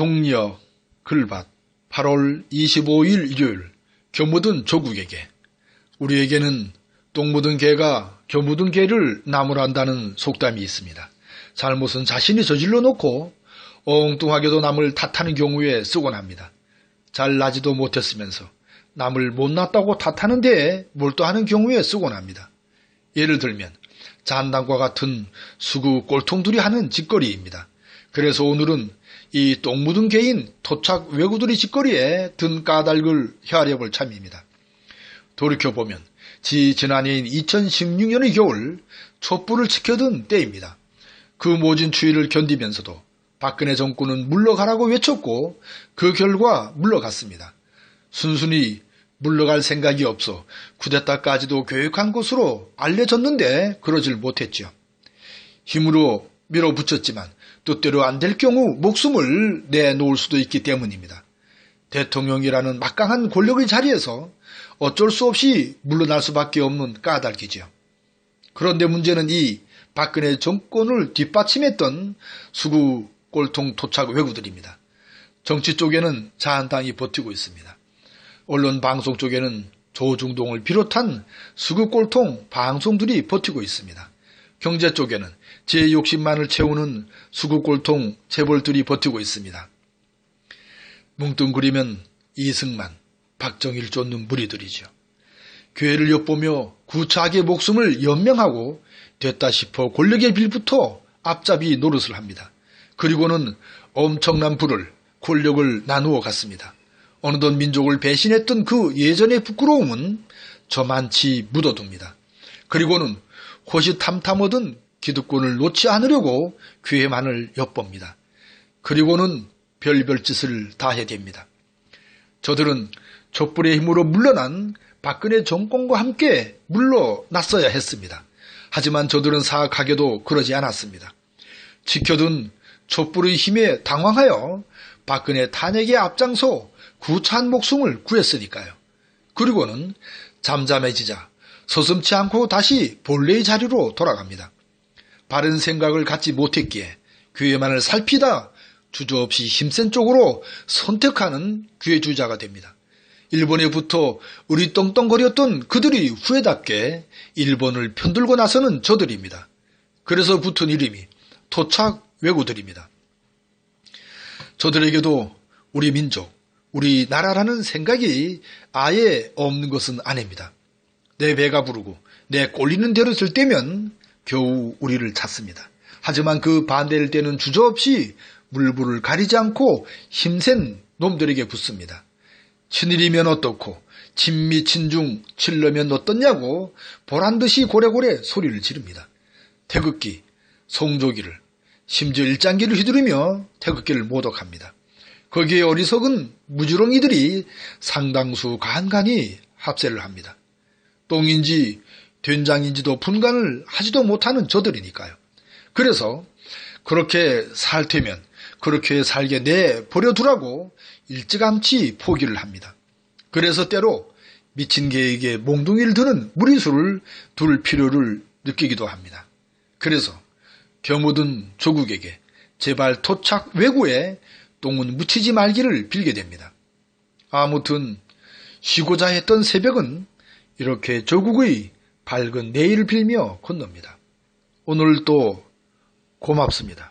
동력 글밭 8월 25일 일요일 겨묻은 조국에게 우리에게는 똥 묻은 개가 겨 묻은 개를 나무란다는 속담이 있습니다. 잘못은 자신이 저질러 놓고 엉뚱하게도 남을 탓하는 경우에 쓰곤 합니다. 잘나지도 못했으면서 남을 못났다고 탓하는 데에 몰두하는 경우에 쓰곤 합니다. 예를 들면 잔당과 같은 수구 꼴통들이 하는 짓거리입니다. 그래서 오늘은 이 똥 묻은 개인 토착 외구들이 짓거리에 든 까닭을 헤아려볼 참입니다. 돌이켜보면 지 지난해인 2016년의 겨울 촛불을 지켜든 때입니다. 그 모진 추위를 견디면서도 박근혜 정권은 물러가라고 외쳤고 그 결과 물러갔습니다. 순순히 물러갈 생각이 없어 쿠데타까지도 교육한 것으로 알려졌는데 그러질 못했지요. 힘으로 밀어붙였지만 뜻대로 안 될 경우 목숨을 내놓을 수도 있기 때문입니다. 대통령이라는 막강한 권력의 자리에서 어쩔 수 없이 물러날 수밖에 없는 까닭이지요. 그런데 문제는 이 박근혜 정권을 뒷받침했던 수구 꼴통 토착 외구들입니다. 정치 쪽에는 자한당이 버티고 있습니다. 언론 방송 쪽에는 조중동을 비롯한 수구 꼴통 방송들이 버티고 있습니다. 경제 쪽에는 제 욕심만을 채우는 수구 꼴통 재벌들이 버티고 있습니다. 뭉뚱그리면 이승만, 박정일 쫓는 무리들이죠. 교회를 엿보며 구차하게 목숨을 연명하고 됐다 싶어 권력의 빌부터 앞잡이 노릇을 합니다. 그리고는 엄청난 부를 권력을 나누어 갔습니다. 어느덧 민족을 배신했던 그 예전의 부끄러움은 저만치 묻어둡니다. 그리고는 호시탐탐 얻은 기득권을 놓지 않으려고 교회만을 엿봅니다. 그리고는 별별 짓을 다 해댑니다. 저들은 촛불의 힘으로 물러난 박근혜 정권과 함께 물러났어야 했습니다. 하지만 저들은 사악하게도 그러지 않았습니다. 지켜둔 촛불의 힘에 당황하여 박근혜 탄핵에 앞장서 구차한 목숨을 구했으니까요. 그리고는 잠잠해지자 서슴치 않고 다시 본래의 자리로 돌아갑니다. 바른 생각을 갖지 못했기에 교회만을 살피다 주저없이 힘센 쪽으로 선택하는 귀회주자가 됩니다. 일본에부터 우리 떵떵거렸던 그들이 후회답게 일본을 편들고 나서는 저들입니다. 그래서 붙은 이름이 토착 왜구들입니다. 저들에게도 우리 민족, 우리 나라라는 생각이 아예 없는 것은 아닙니다. 내 배가 부르고 내 꼴리는 대로 쓸 때면 겨우 우리를 찾습니다. 하지만 그 반대를 때는 주저없이 물불을 가리지 않고 힘센 놈들에게 붙습니다. 친일이면 어떻고 친미 친중 칠러면 어떻냐고 보란듯이 고래고래 소리를 지릅니다. 태극기, 송조기를 심지어 일장기를 휘두르며 태극기를 모독합니다. 거기에 어리석은 무지렁이들이 상당수 간간히 합세를 합니다. 똥인지 된장인지도 분간을 하지도 못하는 저들이니까요. 그래서 그렇게 살 테면 그렇게 살게 내 버려두라고 일찌감치 포기를 합니다. 그래서 때로 미친 개에게 몽둥이를 드는 무리수를 둘 필요를 느끼기도 합니다. 그래서 겨묻은 조국에게 제발 토착 외구에 똥은 묻히지 말기를 빌게 됩니다. 아무튼 쉬고자 했던 새벽은 이렇게 조국의 밝은 내일을 빌며 건넙니다. 오늘도 고맙습니다.